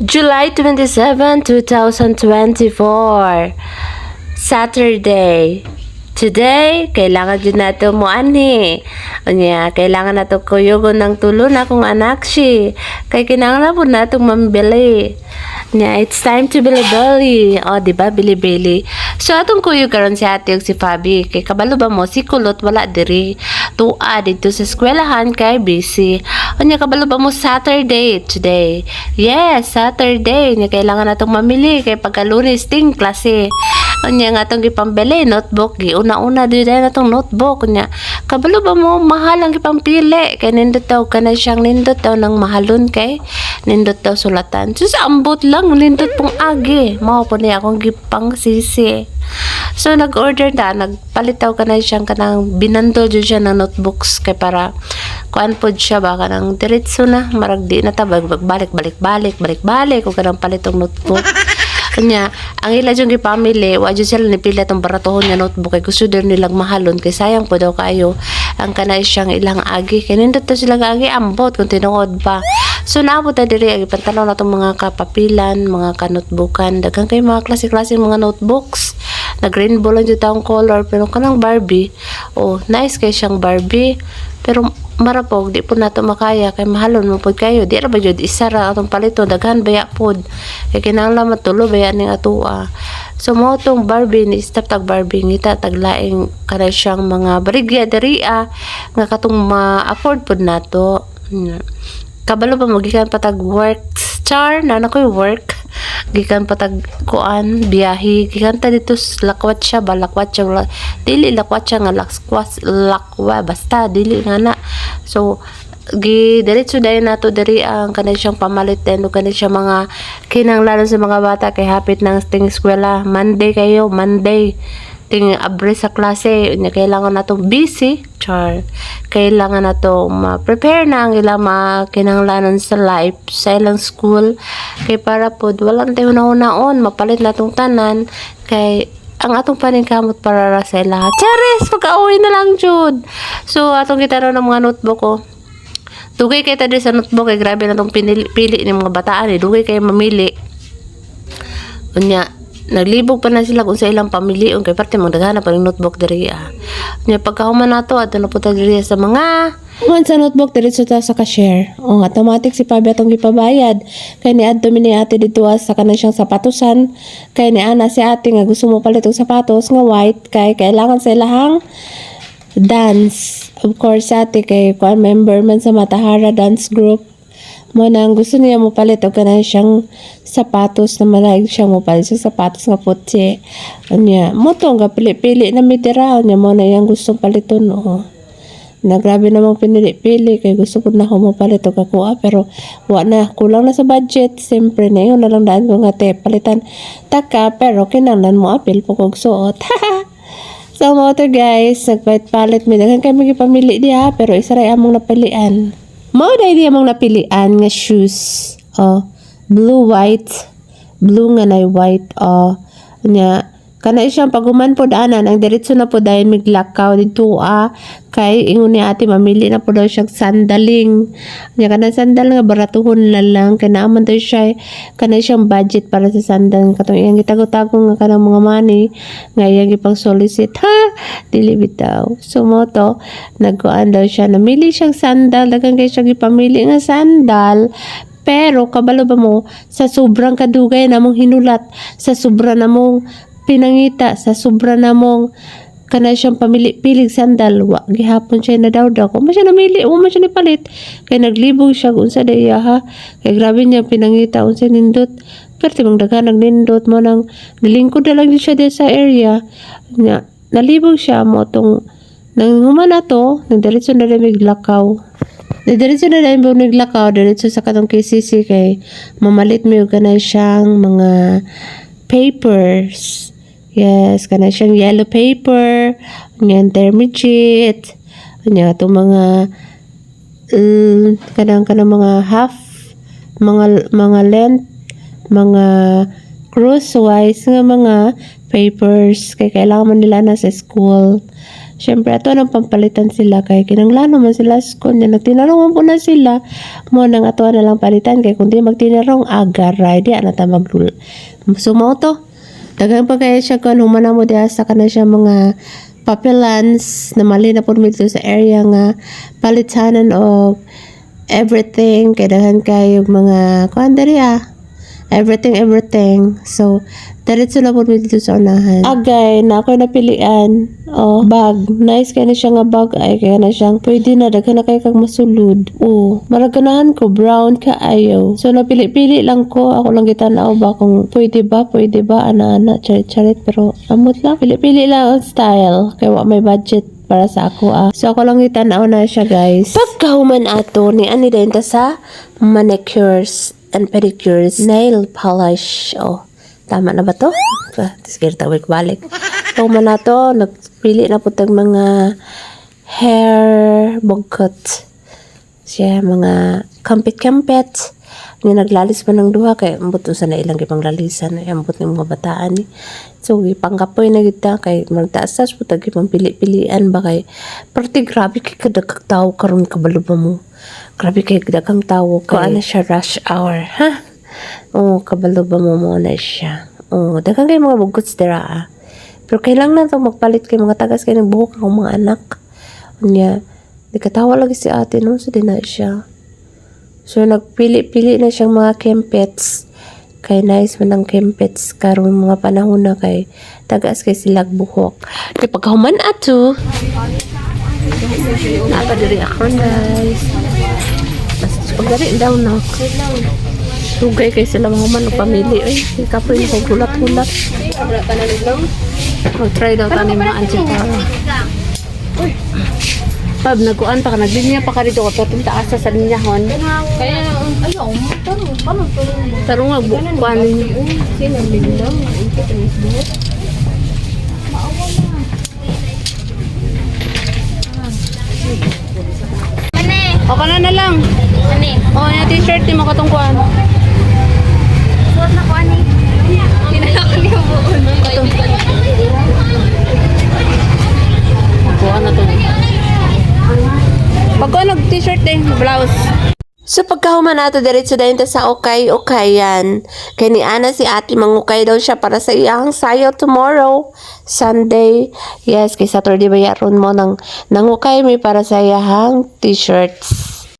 July 27, 2024. Saturday. Today, kailangan din nato mo ani. Unya, kailangan nato kuyugon ng tulo na kung anak si. Kay kinahanglan po nato mambili. Nya, it's time to bili-bili. O, di ba, bili-bili. So, atong kuyog karon si ate si Fabi. Kay kabalo ba mo, si Kulot wala diri. Tua dito sa eskwelahan kay busy. Unya, kabalo ba mo Saturday today? Yes, Saturday. Nya, kailangan natong mamili. Kay pagkalunes ting klase. Unya nga atong gipambili notebook gi una-una di na atong notebook nya kabalo ba mo mahal ang gipampili kay nindot daw kana siyang nindot daw ng mahalon kay nindot daw sulatan sus ambot lang nindot pong agi mao po niya akong gipang sisi So nag-order na, nagpalit daw ka na siyang kanang binandol dyan siya ng notebooks. Kay para kuan pod siya ba? Kanang diretso na. Marag di na ta. Balik balik balik balik balik. O kanang palitong notebook. Kanya, ang ila yung gipamili, wa dyan sila nipila itong baratohon nga notebook. Kay gusto din nilang mahalon. Kay sayang po daw kayo. Ang kanay siyang ilang agi. Kaya nindot to sila agi. Ambot kung tinuod pa. So naabot na diri. Ang ipantanaw na itong mga kapapilan, mga kanotbookan, daghang kay mga klase-klase mga notebooks. Nag-rainbow lang dito ang color pero kanang Barbie, oh, nice kay siyang Barbie. Pero marapog di po nato makaya kay mahalon mo pod kayo. Di ra ba jud isa ra atong palito daghan baya pod kay kinahanglan matulo baya ning atua so mo tong Barbie ni stop tag Barbie ngita taglaing kana siyang mga barigya diri ah, nga katong ma-afford pod nato. Hmm. kabalo pa magikan patag work char na na ko'y work gikan patag kuan biyahe. Gikan ta dito lakwat siya ba lakwat siya wala- dili lakwat siya nga lakwat lakwa basta dili nga na. So gi diretso dayon nato diri ang kanay siyang pamalit din kanay siyang mga kinanglanon sa mga bata kay hapit ng ting eskwela. Monday kayo Monday ting abre sa klase nya kailangan natong busy char. Kailangan nato ma-prepare na ang ilang mga kinanglanon sa life sa ilang school. Kay para pod walang tayo na mapalit natong tanan. Kay ang atong paningkamot para ra sa ila charis pagka-uwi na lang jud. So atong gitaro ng mga notebook ko Dugay kay tadi sa notebook kay grabe na tong pinili pili ni mga bataan eh. Dugay kay mamili. Unya, naglibog pa na sila kung sa ilang pamilion kay parte mga daghan na pa ring notebook diri ah. Unya pagkahuman nato ato na puta diri sa mga Man sa notebook diretso ta sa cashier. O automatic si Pabi atong gipabayad. Kay ni adto ni ate dito ah, sa kanang siyang sapatusan. Kay ni ana si ate nga gusto mo palit og sapatos nga white kay kailangan sa ilahang dance. Of course ate kay kuan member man sa Matahara Dance Group. Mo nang gusto niya mo palit og kanang siyang sapatos na malaig siya mo palit sa sapatos nga putsi. Anya, mo to nga pili-pili na mitira nya mo na yang gustong paliton oh na grabe namang pinili-pili kay gusto ko na humapalit o kakuha pero wa na kulang na sa budget. Siyempre na yun na lang daan ko nga te palitan taka pero kinanglan mo apil po kog suot. So mo to guys nagpalit-palit mi daghan kay mga pamili pero isa ray among napilian. Mo dai di among napilian nga shoes. Oh blue white blue nga nay white oh. Nya kana siyang paguman po daanan. Ang diretso na po dahil miglakaw dito ah. Kay ingon ni ate mamili na po daw siyang sandaling. Nya kana sandal nga baratuhon na lang. Kay naaman daw siya kana siyang budget para sa sandal. Katong iyang gitago-tago nga kanang mga money nga iyang gipang solicit ha! Dili bitaw. So mo to nagkuan daw siya. Namili siyang sandal. Daghang kay siya gipamili nga sandal pero kabalo ba mo sa sobrang kadugay namong hinulat sa sobra namong pinangita sa sobra namong kana siyang pamili pilig sandal gihapon siya na daw daw kung siya namili mo siya nipalit. Kay naglibog siya kung sa daya ha? Kay grabe niya pinangita unsa nindot. Pero timang daghan nagnindot mo nang nilingkod na lang siya sa area. Nya nalibog siya mo tong nang human na to nagdiretso na rin miglakaw Diretso na dahil po naglakaw, diretso sa katong KCC kay mamalit mo yung kanay siyang mga papers. Yes, kanay siyang yellow paper, yung thermogit, yung itong mga um, kanang kanang mga half, mga mga length, mga crosswise nga mga papers kay kailangan man nila na sa school. Syempre, ato nang pampalitan sila kay kinanglano man sila skon niya. Nagtinarong po na sila. Mo nang ato na lang palitan kay kundi magtinarong agaray. Di na ta maglul. Sumaw to. Dagang pa kaya siya kung humana mo diya sa kana siya mga papilans na mali na po dito sa area nga palitanan o everything kay daghan kayo mga kuan ah everything everything. So diretso na po dito sa unahan. Agay na ako napilian. Oh bag. Nice kaya na siya nga bag. Ay kaya na siyang pwede na. Daghan na kayo kag masulod. Oh maraganahan ko. Brown ka ayo so napili-pili lang ko. Ako lang gitanaw ba kung pwede ba pwede ba ana-ana charit charit pero amot lang. Pili-pili lang ang style. Kaya wa may budget para sa ako ah. So ako lang itanaw na siya guys. Pagkahuman ato ni ani din ta sa manicures and pedicures nail polish. Oh, tama na ba to? Sige, tawag balik. Pagkahuman na to, nagpili na po tag mga hair bugkot. Siya mga kampit-kampit. Nga naglalis pa ng duha kay ambot sa na ilang gipang lalisan ay ambot ng mga bataan ni. So gipangkapoy na kita kay magtaasas po tagi pili-pilian ba kay parte grabe kay kadagkag tao karon kabalo ba mo. Grabe kay kadagkang tao kay ano siya rush hour ha. Oo, kabalo ba mo mo na siya. Oo, daghang kay mga bugots dira ah. Pero kailangan na to magpalit kay mga tagas kay ng buhok ng mga anak. Unya, di katawa lagi si ate no, so di na siya. So, nagpili-pili na siyang mga kempets. Kay nice man ang kempets karon mga panahon na kay tagas kay silag buhok. Kay pagkahuman ato. Napa diri ako guys. Pagdari daw na. Tugay kay sila mga man pamili ay kapoy ko gulat-gulat. Mag-try daw tani mga antikara. Pab, nagkuan pa ka, naglinya pa ka dito ka, pero asa sa linyahon. Kaya, ayaw, tarong, paano tarong mo? Pero nga, bukuan ninyo. Sino, biglang, ikit ang O ka na na lang. Ani, O, yung t-shirt ni mo katungkuan. suot na ko, ani. Kinalakal niya buon. Kuha na to. Pagkuha nag-t-shirt eh, blouse. So pagkahuman nato diretso dayon ta sa okay okayan. Kay ni Ana si Ate mangukay daw siya para sa iyang sayo tomorrow, Sunday. Yes, kay Saturday ba yaron mo nang nangukay mi para sa iyang t-shirts.